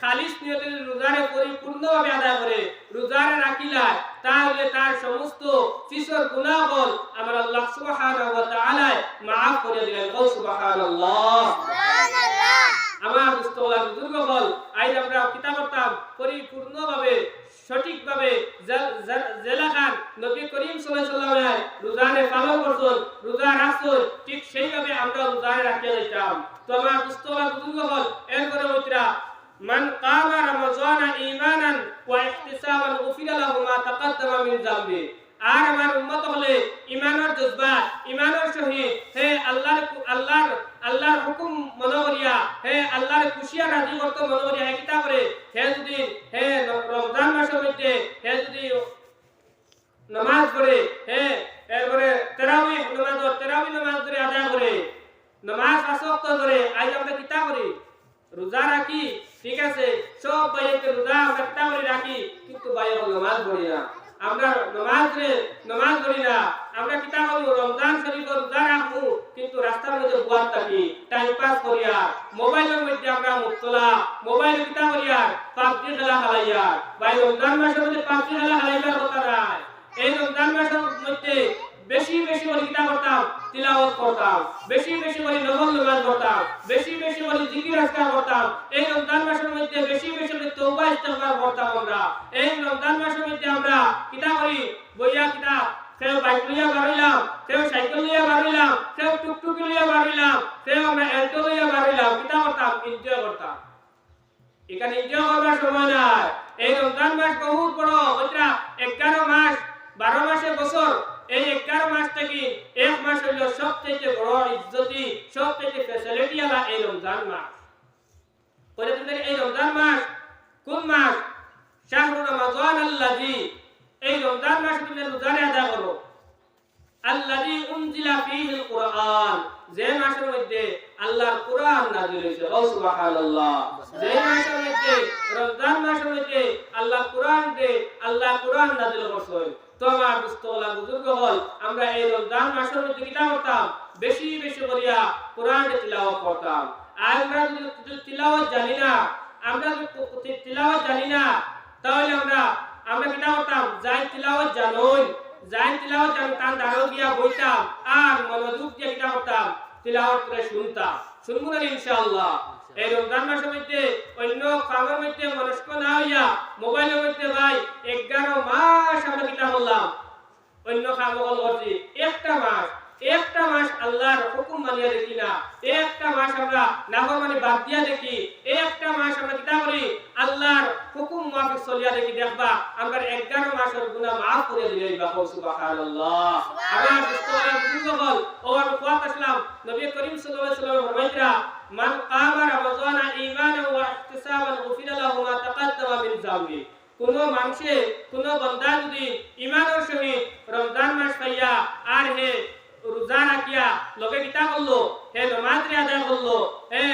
খালিস নিয়তে রোজারে পরিপূর্ণভাবে আদায় করে রোজারে রাখিলায় তাহলে তার সমস্ত ফিসর গুনাহল আমার আল্লাহ সুবহানাহু ওয়া তাআলা মাফ করে দিলেন। সুবহানাল্লাহ। আমার দুস্থলা বুজুর্গ বল আজ আমরা কিতাব করতাম পরিপূর্ণভাবে সঠিকভাবে জেলা খান নবী করিম সাল্লাল্লাহু রোজারে পালন করছেন রোজা রাখছেন ঠিক সেইভাবে আমরা রোজারে রাখিয়ে দিতাম তো আমার দুস্থলা বুজুর্গ বল এরপরে মিত্রা من قام رمضان ايمانا واحتسابا غفر له ما تقدم من ذنبه আর আমার উম্মত হলে ইমানের জজবা ইমানের সহিত হে আল্লাহর আল্লাহর আল্লাহর হুকুম মনে করিয়া হে আল্লাহর খুশিয়া রাজি করতে মনে করিয়া হে করে হে যদি, হে রমজান মাসে হইতে হে যদি নামাজ পড়ে, হে, এরপরে তেরাবি নামাজ তেরাবি নামাজ ধরে আদায় করে, নামাজ আসক্ত করে আজ আমরা কিতা করি রোজা রাখি ঠিক আছে, সব বাইকে রোজা আমরা করে রাখি, কিন্তু বাইক নামাজ পড়ি না। আমরা নামাজ রে নামাজ পড়ি না। আমরা কিতা করব রমজান শরীফ রোজা রাখব, কিন্তু রাস্তার মধ্যে বুয়ার থাকি। টাইম পাস করিয়া মোবাইলের মধ্যে আমরা মুক্তলা মোবাইল কিতা করিয়া পাবজি খেলা হালাইয়া ভাই, রমজান মাসের মধ্যে পাবজি খেলা হালাইবার কথা নাই। এই রমজান মাসের মধ্যে বেশি বেশি করে কিতা করতাম তিলাওয়াত করতাম বেশি বেশি করে নফল নামাজ করতাম বেশি বেশি করে জিকির আজকার করতাম এই রমজান মাসের মধ্যে বেশি বেশি করে তওবা ইস্তেগফার করতাম আমরা। এই রমজান মাসের মধ্যে আমরা কিতা করি বইয়া কিতা কেউ বাইক লইয়া বাড়িলাম, কেউ সাইকেল লইয়া বাড়িলাম, কেউ টুকটুকি লইয়া বাড়িলাম, কেউ আমরা এল্টো লইয়া বাড়িলাম কিতা করতাম এনজয় করতাম। এখানে এনজয় করবার সময় নাই। এই রমজান মাস বহুত বড় ওইটা এগারো মাস, বারো মাসে বছর। এই এগারো মাস থেকে এক মাস হইল সবচেয়ে বড় ইজ্জতি সবচেয়ে ফ্যাসিলিটি আলা এই রমজান মাস। পরে তুমি এই রমজান মাস কোন মাস? শাহরু রমাজান আল্লাযী। এই রমজান মাসে তুমি রোজারে আদায় করো। আল্লাযী উনজিলা ফীহিল কুরআন। যে মাসের মধ্যে আল্লাহর কুরআন নাযিল হয়েছে। ও সুবহানাল্লাহ। যে মাসের মধ্যে রমজান মাসের মধ্যে আল্লাহ কুরআন দে আল্লাহ কুরআন নাযিল করছে। তো আমার দুস্থলা বুজুর্গ হল, আমরা এই রমজান মাসের মধ্যে কিতা করতাম বেশি বেশি করিয়া কোরআন তিলাওয়াত করতাম। আর আমরা যদি তিলাওয়াত জানি না, আমরা যদি তিলাওয়াত জানি না, তাহলে আমরা আমরা কিতা করতাম যাই তিলাওয়াত জানোই, যাই তিলাওয়াত জানতাম দাঁড়ো গিয়া বইতাম, আর মনোযোগ দিয়ে কিতা করতাম তিলাওয়াত করে শুনতাম। শুনব না ইনশাআল্লাহ। এই রমজান মাসের মধ্যে অন্য কামের মধ্যে মনস্ক না হইয়া মোবাইলের মধ্যে ভাই এগারো মাস আমরা কিতা করলাম অন্য কাম করছি একটা মাস একটা মাস আল্লাহর হুকুম মানিয়া দেখি না। একটা মাস আমরা নাফরমানি বাদ দিয়া দেখি। একটা মাস আমরা কিতা করি, আল্লাহর হুকুম মাফিক চলিয়া দেখি, দেখবা আমরা 11 মাসের গুনাহ maaf করে দিলে বা সুবহানাল্লাহ। আমার দোস্তরা বুঝল ও আমি কোয়াত আসলাম। নবী করিম সাল্লাল্লাহু আলাইহি ওয়াসাল্লাম মান কামা রমাজানা ঈমানান ওয়া ইহতিসাবান গুফিরা লাহু মা তাকাদ্দামা মিন যামবি কোন মানুষে কোন বান্দা যদি ইমানের সহিত রমজান মাস পাইয়া আর হে রোজা রাখিয়া লোকে কিতা করল হে নমাজ রে আদায় করল হে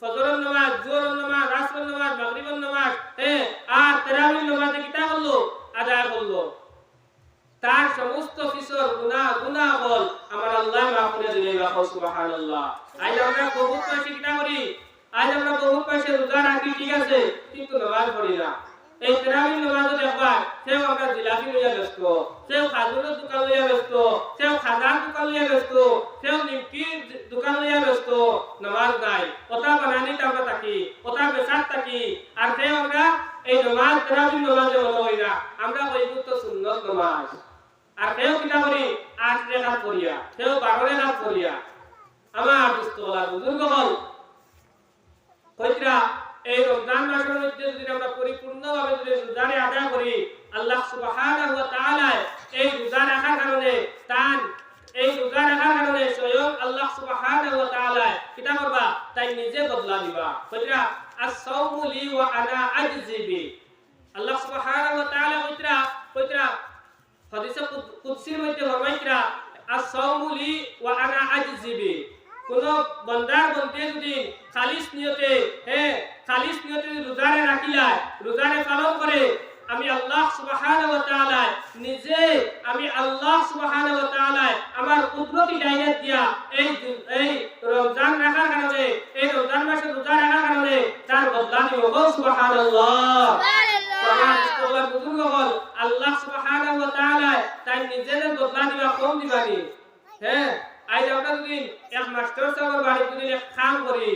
ফজরের নামাজ জোহরের নামাজ আসরের নামাজ মাগরিবের নামাজ হে আর তারাবির নামাজে কিতা করল আদায় করল তার সমস্ত কিশোর গুনাহ গুনাহ বল আমার আল্লাহ মাফ করে দিলে বাবা আমরা বহুত পয়সা কিতা করি দোকান লইয়া ব্যস্ত, সেও খাজার বানানি থাকি ওটা বেচার থাকি আর সেও আমরা এই নামাজ তেরাবির নামাজে মনে হই না। আমরা কইব তো সুন্নত নামাজ। আর সেও কিতা করি আট রেখাত করিয়া সেও বারো রেখাত করিয়া আমার দুস্থলা বুজুর্গ হল কইতরা, এই রমজান মাসের মধ্যে যদি আমরা পরিপূর্ণভাবে যদি রোজারে আদায় করি, আল্লাহ সুবহানাহু ওয়া তাআলা এই রোজা রাখার কারণে তান, এই রোজা রাখার কারণে স্বয়ং আল্লাহ সুবহানাহু ওয়া তাআলা কিতা করবা? তাই নিজে বদলা দিবা। কইতরা, আস-সাওমু লি ওয়া আনা আজজি বি। আল্লাহ সুবহানাহু ওয়া তাআলা কইতরা কইতরা হাদিসে কুদসির মধ্যে ফরমাইতরা আস-সাওমু ওয়া আনা আজজিবি। কোন বন্দার বন্দে যদি খালিস নিয়তে, হে খালিস নিয়তে রোজারে রাখিলায়, রোজারে পালন করে, আমি আল্লাহ সুবহানাহু ওয়া তাআলা নিজে, আমি আল্লাহ সুবহানাহু ওয়া তাআলা আমার কুদরতি ডাইনাত দিয়া এই এই রমজান রাখার কারণে, এই রমজান মাসে রোজা রাখার কারণে তার বদলা গো সুবহানাল্লাহ আমার ইস্তগফার বুজুর্গ হল আল্লাহ সুবহানাহু ওয়া তাআলা তাই নিজের বদলা দিবা কম দিবানি হ্যাঁ আজ আমরা যদি এক মাস্টার সাহেবের বাড়ি যদি এক কাম করি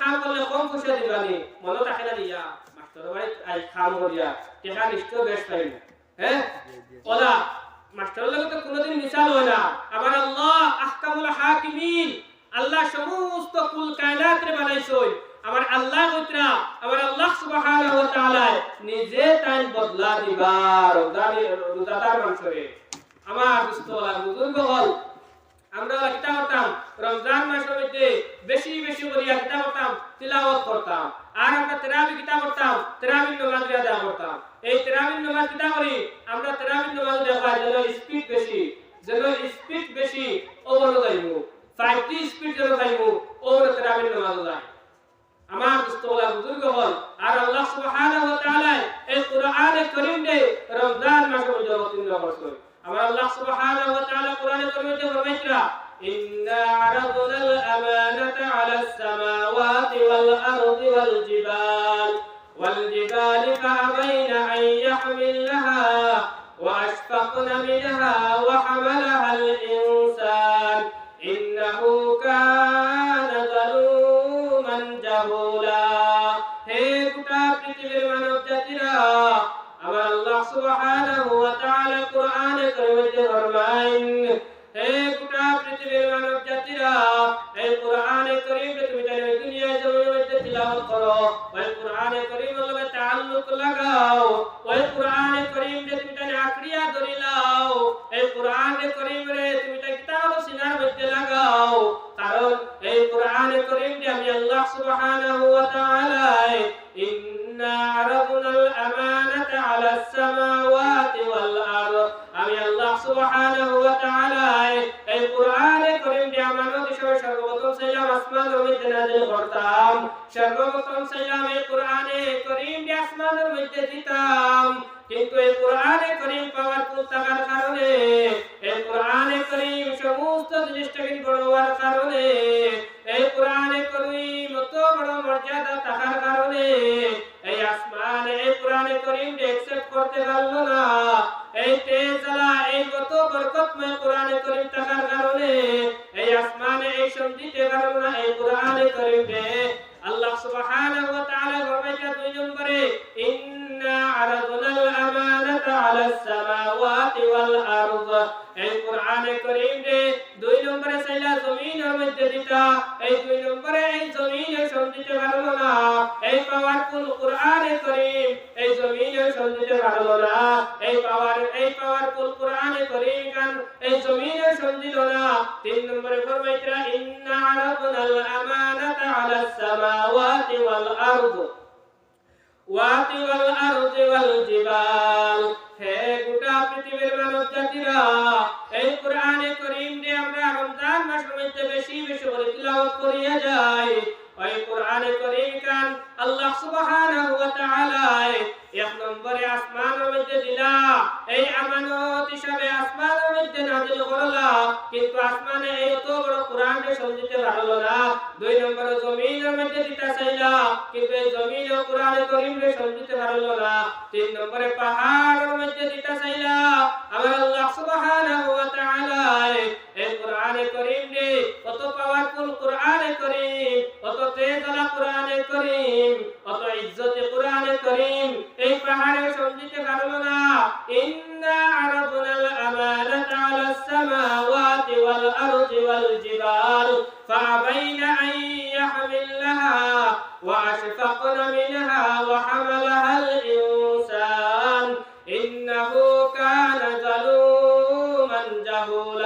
কাম করলে কম পয়সা দিবানি মনে থাকে না দিয়া মাস্টার বাড়ি আজ কাম করিয়া টেকা নিশ্চয় বেশ পাইব হ্যাঁ ওলা মাস্টারের লগে তো কোনোদিন মিশাল হয় না। আমার আল্লাহ আহকামুল হাকিমিন, আল্লাহ সমস্ত কুল কায়নাত রে বানাইছই। আমার আল্লাহ কইতরা আমার আল্লাহ সুবহানাহু ওয়া তাআলা নিজে তাই বদলা দিবার রোজাদার মানুষরে আমার দুস্থলা বুজুর্গ হল আমরা কিতাব করতাম রমজান মাসের মধ্যে বেশি বেশি করিয়া কিতাব করতাম, তিলাওয়াত করতাম। আর আমরা তেরাবি কিতাব করতাম, তেরাবির নামাজ আদায় করতাম। এই তেরাবির নামাজ কিতাব করি? আমরা তেরাবির নামাজ দেখা যেন স্পিড বেশি, যেন স্পিড বেশি ওভার যাইব ফাইভটি স্পিড যেন যাইব ওভার তেরাবির নামাজ যায়। আমার দুস্থলা বুজুর্গ হল আর আল্লাহ সুবহানাহু ওয়া তাআলা এই কোরআনে কারীম দে রমজান মাসের মধ্যে অবতীর্ণ করছেন আমার আল্লাহ সুবহানাহু ওয়া তাআলা কোরআনে কারীমে ফরমাইতরা ইন্না আরাদনা আল আমানাতা আলা সামাওয়াতি ওয়াল আরদি ওয়াল জিবাল ওয়াল জিবালি ফাআবাইনা আন ইয়াহমিলনাহা وأشفقن منها وحملها الإنسان ফরমাইন হে গোটা পৃথিবীর মানব জাতিরা এই কোরআনে কারীম তুমি জানো দুনিয়ায় জমিনের মধ্যে তিলাওয়াত করো। ওই কোরআনে কারীম লগে তাআল্লুক লাগাও। ওই কোরআনে কারীম যে তুমি কারণ এই কোরআনে কারীম যে আমি আল্লাহ সুবহানাহু কিন্তু এই কোরআনে কারীম পাওয়ারফুল থাকার কারণে, এই কোরআনে করিম সমস্ত জিনিসটাকে বড় হওয়ার কারণে, এই কোরআনে করিম অত বড় মর্যাদা থাকার কারণে, এই আসমানে এই কোরআনে করিম একসেপ্ট করতে পারল না। আল্লাহ সুবহানাহু ওয়া তাআলা ফরমাইছে দুই নম্বরে ইন্না আরাদনাল আমানাতা আলাস সামাওয়াতি ওয়াল আরদ এই কোরআনে কারীম রে দুই নম্বরে সাইলা জমিনের মধ্যে দিতা, এই দুই নম্বরে এই জমিনে সন্ধিতে পারল না, এই পাওয়ারফুল কোরআনে কারীম, এই জমিনে সন্ধিতে পারল না, এই পাওয়ার, এই পাওয়ারফুল কোরআনে কারীম গান এই জমিনে সন্ধিল না। তিন নম্বরে ফরমাইছে ইন্না আরাদনাল আমানাতা আলাস সামাওয়াতি ওয়াল আরদ। ওয়াতি ওয়াল আরদি ওয়াল জিবাল। হে গোটা পৃথিবীর মানব জাতিরা এই কোরআনে কারীম দিয়ে আমরা রমজান মাসের মধ্যে বেশি বেশি করে তিলাওয়াত করিয়া যাই ওই কোরআনে কারীম কান আল্লাহ সুবহানাহু ওয়া তাআলা এক নম্বরে আসমানের মধ্যে দিলা। এই আমানত হিসাবে আসমানের মধ্যে নাজিল করলা। কিন্তু আসমানে এই এত বড় কোরআনকে সমঝিতে পারল না। দুই নম্বরে জমিনের মধ্যে দিতে চাইলা। কিন্তু এই জমিন ও কোরআনে করিমকে সমঝিতে পারল না। তিন নম্বরে পাহাড়ের মধ্যে দিতে চাইলা। আমার আল্লাহ সুবহানাহু ওয়া তাআলা এই কোরআনে করিম কত পাওয়ারফুল কোরআনে কত তেজালা কোরআনে করিম কত ইজ্জতে কোরআনে করিম এই পাহাড়ে সমঝিতে পারলো না ইন্না আরাদনাল আমানাতা আলাস সামাওয়াতি ওয়াল আরদি ওয়াল জিবাল فأبين أن يحملنها وأشفقن منها وحملها الإنسان إنه كان ظلوما جهولا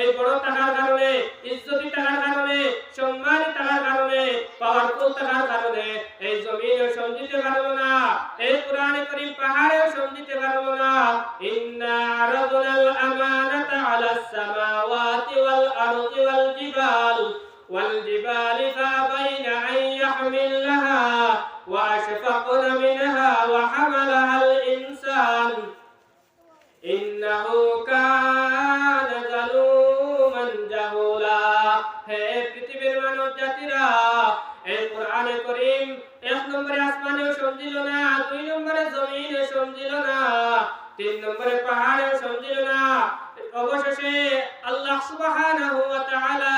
এই বড় টাকার কারণে ইজ্জতি টাকার কারণে সম্মানী টাকার কারণে পাওয়ারফুল টাকার কারণে এই জমিনে সমঝিতে পারবো না এই কোরআনে করিম পাহাড়েও সমঝিতে পারবো না ইন্না আরাদনাল আমানাতা আলাস সামাওয়াতি ওয়াল আরদি ওয়াল জিবাল والجبال فأبين أن يحملنها وأشفقن منها وحملها الإنسان إنه كان করিম এক নম্বরে আসমানেও সমঝিল না, দুই নম্বরে জমিনে সমঝিল না, তিন নম্বরে পাহাড়েও সমঝিল না। অবশেষে আল্লাহ সুবহানাহু ওয়া তাআলা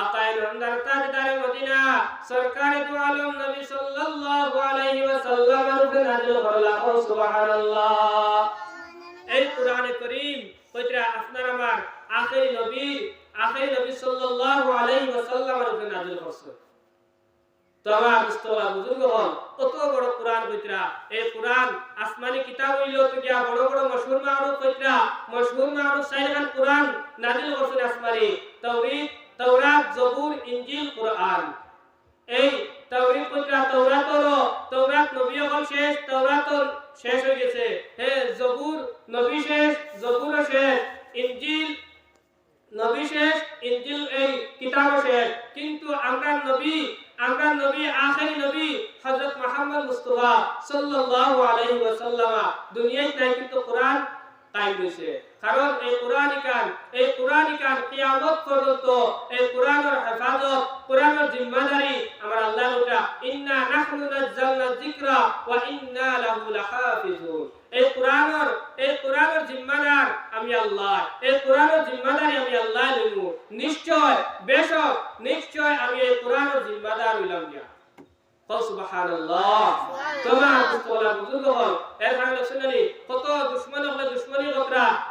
আকায় নন্দার তাজদারে মদিনা, সরকারে দু আলম নবী সাল্লাল্লাহু আলাইহি ওয়াসাল্লাম এর উপরে নাযিল করলা। ও সুবহানাল্লাহ। এই কোরআনে করিম কইতরা আপনার আমার আখেরি নবী আখেরি নবী সাল্লাল্লাহু আলাইহি ওয়াসাল্লামের উপরে নাযিল করছে। তো আমার মুস্তফা বুজুর্গ হন কত বড় কোরআন কইতরা এই কোরআন আসমানি কিতাব হইল তো গিয়া বড় বড় মশহুর মারুফ কইতরা মশহুর মারুফ সাইলান কোরআন নাযিল করছেন আসমানি তাওরীত তাওরাত জবুর ইনজিল কোরআন এই তাওরীত কইতরা তাওরাতর তাওরাত নবী হল শেষ তাওরাতর শেষ হয়ে গেছে হে জবুর নবী শেষ জবুর শেষ ইনজিল নবী শেষ ইনজিল এই কিতাব কিন্তু আমরা নবী আমরা নবী, আখেরি নবী, হযরত মুহাম্মদ মুস্তাফা সাল্লাল্লাহু আলাইহি ওয়াসাল্লাম, দুনিয়ায় নাই কিন্তু কোরআন কায়েম হইছে কারণ এই কোরআন কান, এই কোরআন কান কিয়ামত পর্যন্ত, এই কোরআনের হেফাজত, কোরআনের জিম্মাদারি আমার আল্লাহ ওটা। ইন্না নাহনু নাযালনা যিকরা ওয়া ইন্না লাহু লাহাফিজুন এই কোরআনের এই কোরআনের জিম্মাদার আমি আল্লাহ। এই কোরআনের জিম্মাদারি আমি আল্লাহ নিব নিশ্চয়, বেশক, নিশ্চয় আমি এই কোরআনের জিম্মাদার হইলাম গিয়া কও সুবহানাল্লাহ তোমার মুস্তফা বুজুর্গ হল এর কারণে শুনলি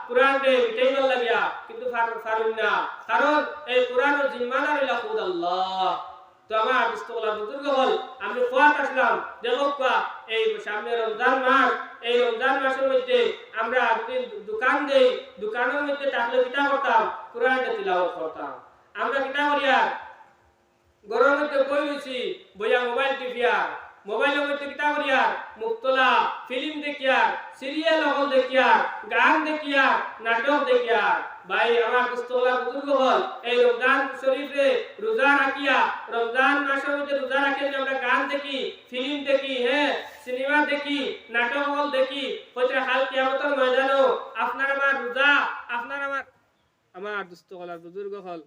কোরআন এই আমি দেখো এই সামনে আমরা দোকান দেই, দোকানের মধ্যে থাকলে কিতা করতাম, কোরআনটা তিলাওয়াত করতাম। আমরা কিতা করিয়া ঘরের মধ্যে বই রয়েছি বইয়া মোবাইল টিপিয়ার মোবাইলের মধ্যে কিতা করিয়ার মুক্তলা, ফিল্ম দেখিয়ার সিরিয়াল হল দেখিয়ার গান দেখিয়ার নাটক দেখিয়ার ভাই, আমার মুস্তফা বুজুর্গ হল, এই রমজান শরীফে রোজা রাখিয়া, রমজান মাসের মধ্যে রোজা রাখিয়া আমরা গান দেখি, ফিল্ম দেখি হ্যাঁ সিনেমা দেখি, নাটক হল দেখি হয়তো হাল কিয়ামতের ময়দানও আপনার আমার রোজা, আপনার আমার আমার দুস্থ হল বুজুর্গ হল।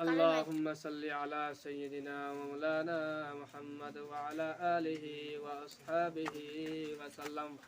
اللهم صل على سيدنا ومولانا محمد وعلى آله وأصحابه وسلم.